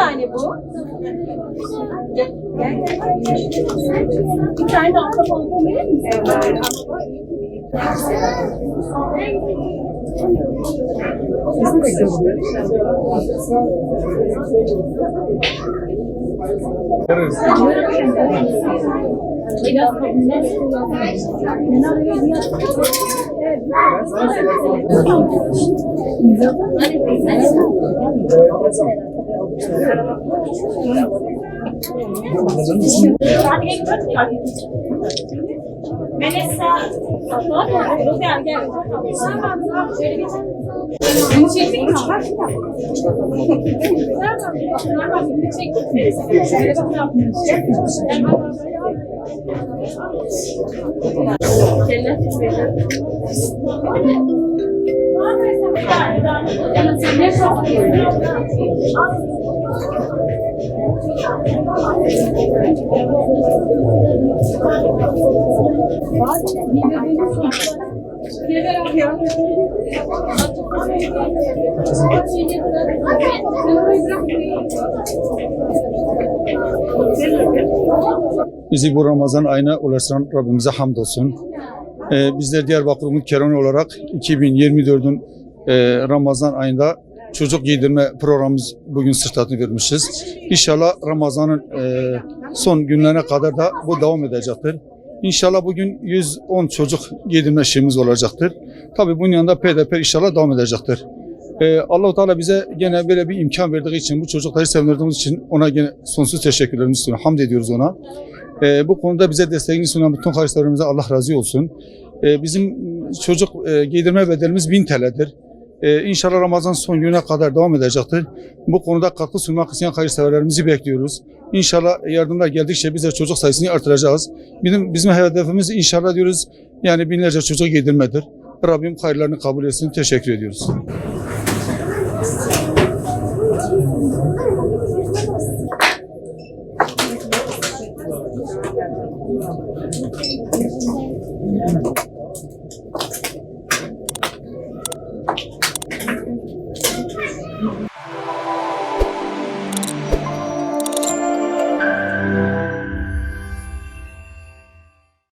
Tane bu. Bir tane de pompon verir misin? Melisa. Gel gel. Şöyle bir Beni çektin mi? Beni çektin mi? Şöyle Bizi bu Ramazan ayına ulaştıran Rabbimize hamdolsun. Ee, bizler Diyarbakır Umut Kerani olarak 2024'ün e, Ramazan ayında çocuk giydirme programımız bugün sırtlatını vermişiz. İnşallah Ramazan'ın e, son günlerine kadar da bu devam edecektir. İnşallah bugün 110 çocuk giydirme şeyimiz olacaktır. Tabii bunun yanında PDP inşallah devam edecektir. Ee, Allah-u Teala bize gene böyle bir imkan verdiği için, bu çocukları sevindirdiğimiz için ona gene sonsuz teşekkürlerimizi sunuyoruz. Hamd ediyoruz ona. Ee, bu konuda bize desteğini sunan bütün kardeşlerimize Allah razı olsun. Ee, bizim çocuk e, giydirme bedelimiz 1000 TL'dir. Ee, inşallah Ramazan son güne kadar devam edecektir. Bu konuda katkı sunmak isteyen hayırseverlerimizi bekliyoruz. İnşallah yardımlar geldikçe biz de çocuk sayısını artıracağız. Bizim, bizim hedefimiz inşallah diyoruz yani binlerce çocuk yedirmedir. Rabbim hayırlarını kabul etsin. Teşekkür ediyoruz.